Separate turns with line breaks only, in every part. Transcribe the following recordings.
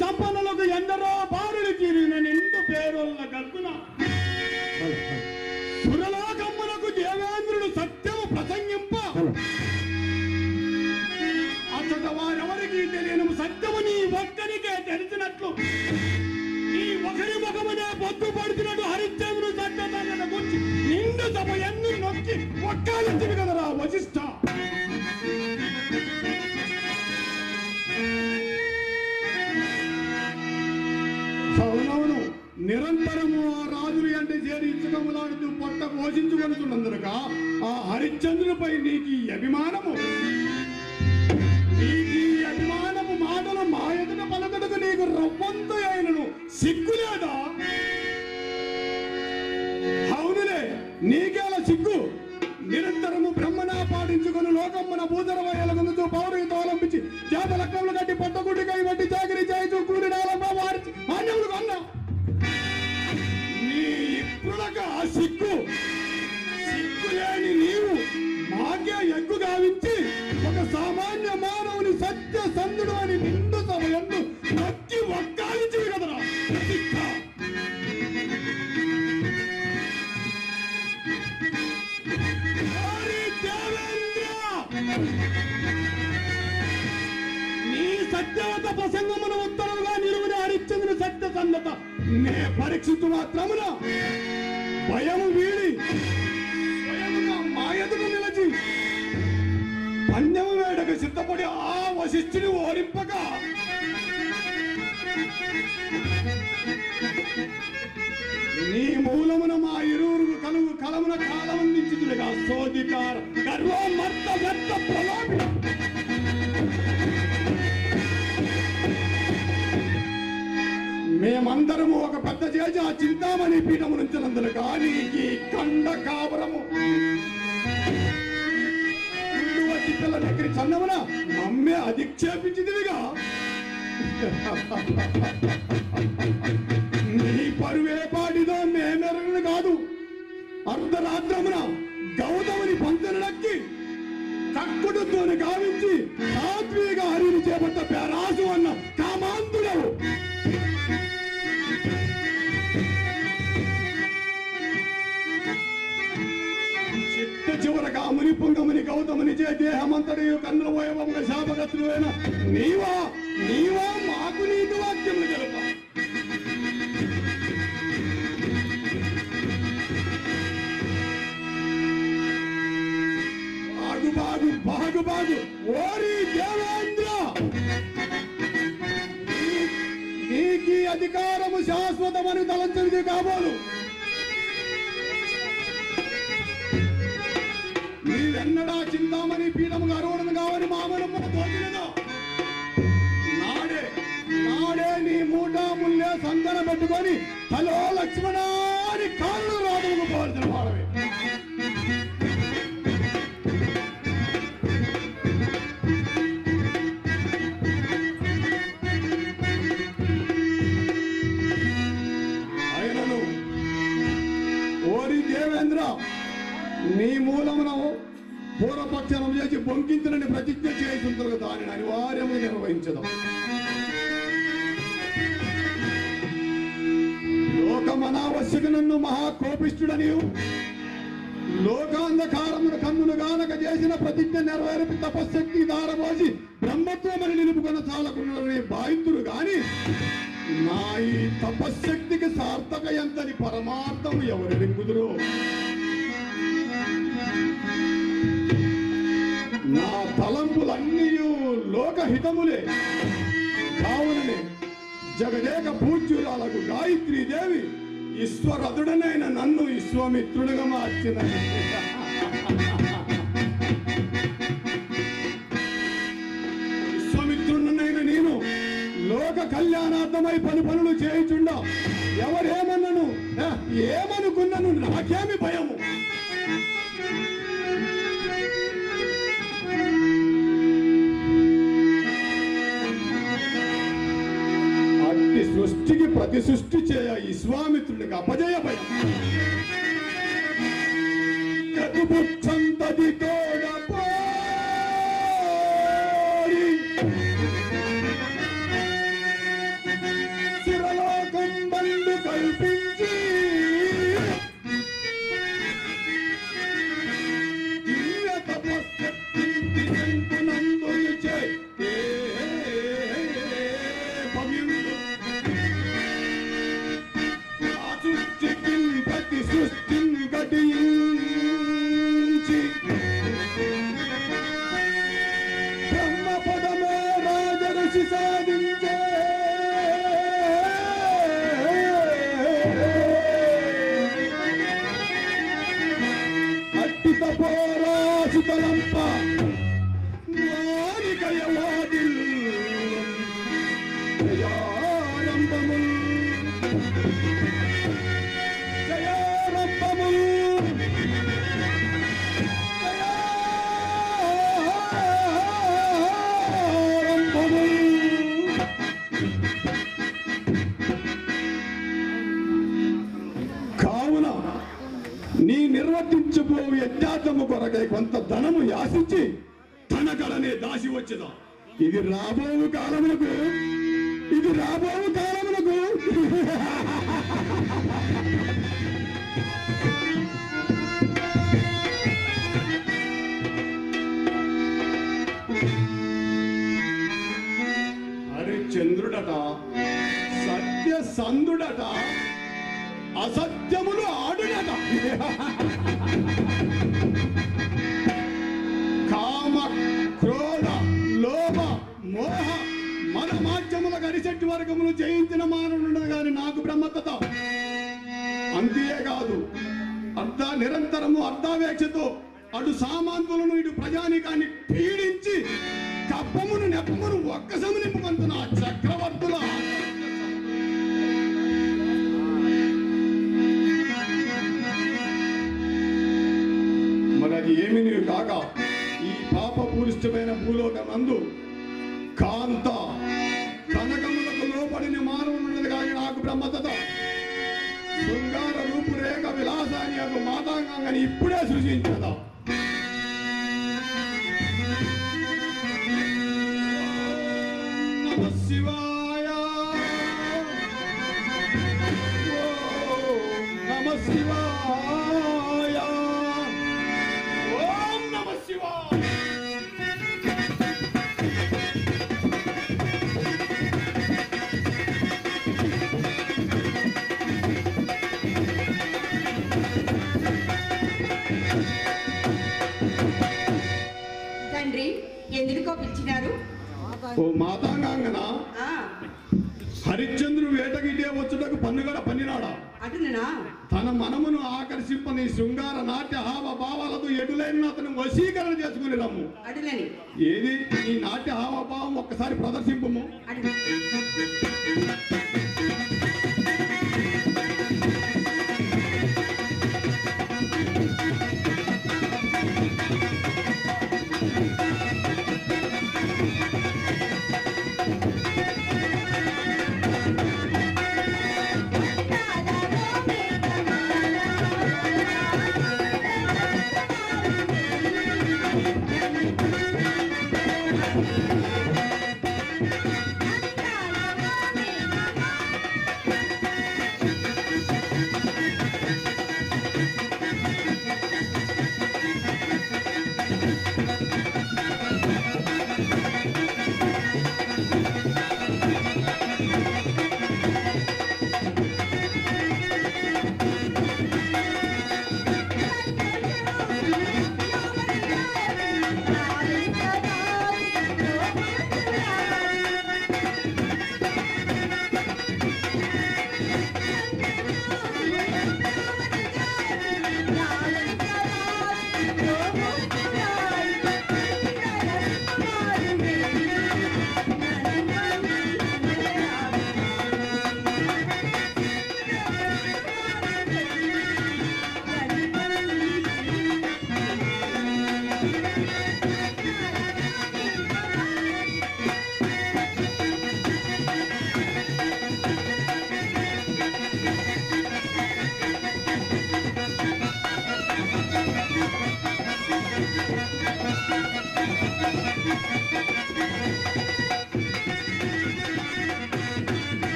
సంపన్నులకు ఎందరో బారులు తీరిన నిండు పేరుల గల్పున ఈ ఒకరి ముఖమునే పొత్తు పడుతున్నట్టు హరిశ్చంద్రుడు సత్యతన గురించి నిండు సభ ఎన్ను నొక్కి ఒక్కాలించివి కదరా వశిష్ట? అవునవును. నిరంతరము ఆ రాజులు అంటే చేరి ఇచ్చుకములాడుతూ పొట్ట పోషించుకొనుతున్నందుక ఆ హరిశ్చంద్రునిపై నీకు అభిమానము. సిగ్గులేదా అవునులే నీకేల సిగ్గు. నిరంతరము బ్రహ్మనా పాటించుకుని లోకమ్మన భూధరవయ్యలగుందుతూ పౌరుని తోలంపించి జాత లక్కములు కట్టి పొట్టగుడ్డికై వడ్డి చాకరి చేయించు కూడి నాలమ్మ వారి మాన్యములు కొన్నా. నీ ఇప్పుడక సిగ్గు. పందెము వేడకు సిద్ధపడి ఆ వశిష్ఠుని ఓడింపక. నీ మూలమున మా ఇరువురు కలుగు కలమున కాలమందించుతులుగా సోదికార గర్వ మర్త వ్యర్థ ప్రలోభి. మేమందరము ఒక పెద్ద చేసి ఆ చింతామణి పీఠము నుంచినందులు కానీ ఈ కండ కాపురము ఈ పిల్ల దగ్గర చన్నమున మమ్మే అధిక్షేపించిందిగా నీ పరువే పాడిదో మేమెరగను కాదు. అర్ధరాత్రమున గౌతముని పంచనడక్కి కక్కుడుతోని గావించి సాత్విక హరిని చేపట్ట పేరాసు అన్న కామాంతుడవు. గౌతముని గౌతముని చే దేహమంతడి కన్నుల వైభవంగా శాపగతులు అయిన నీవా నీవా మాకు నీతి వాక్యములు కలుప బాగు బాగు బాగు బాగు. ఓరి దేవేంద్ర! నీకి అధికారము శాశ్వతమని తలంచనిది కాబోలు. నీవెన్నడా చింతామణి పీఠము అరవడం కావని మామనమ్మ తోచినదా నాడే నాడే నీ మూట ముల్లే సందన పెట్టుకొని హలో లక్ష్మణ అని కాళ్ళు రాజులకు పోవాల్సిన వాడవే దేవేంద్ర నీ మూలమున పూర్వపక్షణం చేసి బొంకించనని ప్రతిజ్ఞ చేస్తుంటారు దానిని అనివార్యము లోకం లోకమనావశ్యక నన్ను మహాకోపిష్ఠుడని లోకాంధకారమును కన్నులు గానక చేసిన ప్రతిజ్ఞ నెరవేర్పి తపశక్తి దారబోసి బ్రహ్మత్వమని నిలుపుకున్న చాలకున్నని భావితుడు గాని నా ఈ తపశక్తికి సార్థక ఎంతని పరమార్థం ఎవరి తలంపులన్నీ లోకహితములే. కావుననే జగదేక పూజ్యురాలకు గాయత్రీ దేవి ఈశ్వరదుడనైన నన్ను విశ్వామిత్రుడుగా మార్చిన విశ్వామిత్రుడనైన నేను లోక కళ్యాణార్థమై పలు పనులు చేయుచుండా. ఎవరేమన్నను? ఏమనుకున్నను? నాకేమి భయము? సృష్టికి ప్రతి సృష్టి చేయ విశ్వామిత్రుడికి అపజయ భయం. కదుపుచ్చంతది తోడ ప్రతి దాసి ఇది రాబో కాలములకు ఇది రాబోవు కాలమునకు. హరిశ్చంద్రుడట సత్య సందుడట అసత్యములు మాధ్యముల వర్గములు జయించిన మానవుడు గాని నాకు బ్రహ్మతత అంతేకాదు అర్ధ నిరంతరము అర్ధావేక్షతో అటు సామాన్యులను ఇటు ప్రజానికాన్ని పీడించి కప్పమును నెప్పమును ఒక్కసము నింపుకుంటున్నా 私は
ఆ,
హరిశ్చంద్రుడు వేటగిటే వచ్చుటకు పన్నుగడ పన్నినాడా. తన మనమును ఆకర్షింపని శృంగార నాట్య హావ భావాలతో ఎటులైన అతను వశీకరణ చేసుకుని రమ్ము. ఏది? ఈ నాట్య హావభావం ఒక్కసారి ప్రదర్శింపము.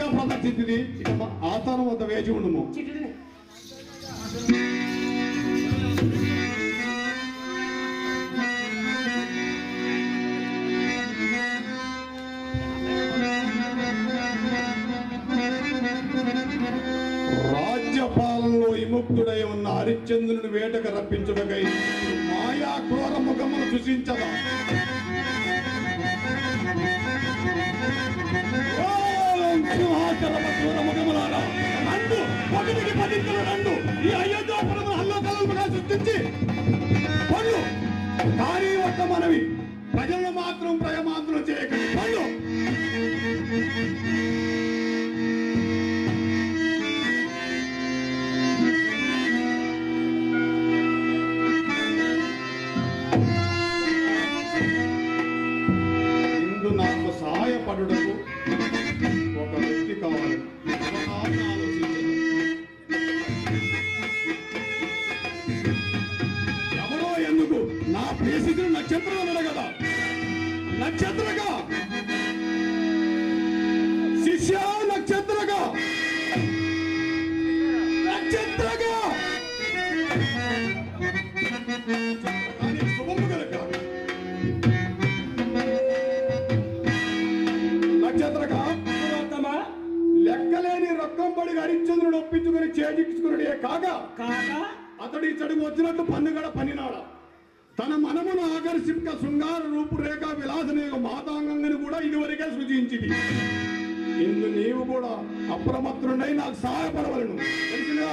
చాలాగా చక్కగా ప్రదర్శించింది ఇక మా ఆస్థానం వద్ద వేచి రాజ్యపాలనలో విముక్తుడై ఉన్న హరిశ్చంద్రుని వేటకు రప్పించుటకై మాయా క్రూర ముఖమును సృష్టించదా ఓం సింహాచలమ క్రూర ముఖములారా. రండు పగటికి పదింతలు రండు. ఈ అయోధ్యాపురము హల్లోకలముగా సృష్టించి. పళ్ళు కానీ ఒక్క మనవి. ప్రజలను మాత్రం ప్రయమాంతరం చేయకండి. రూపురేఖ విలాసనేక మాతాంగంగని కూడా ఇదివరకే సృజించింది. ఇందు నీవు కూడా అప్రమత్తుడై నాకు సహాయపడవలను. తెలిసిందా?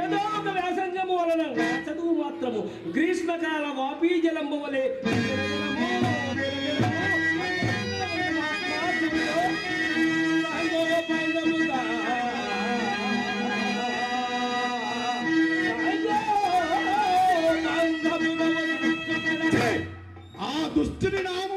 ఏదో ఒక వ్యాసంగము వలన చదువు మాత్రము. గ్రీష్మకాల వాపీ జలంబు వలె যিনি
নাম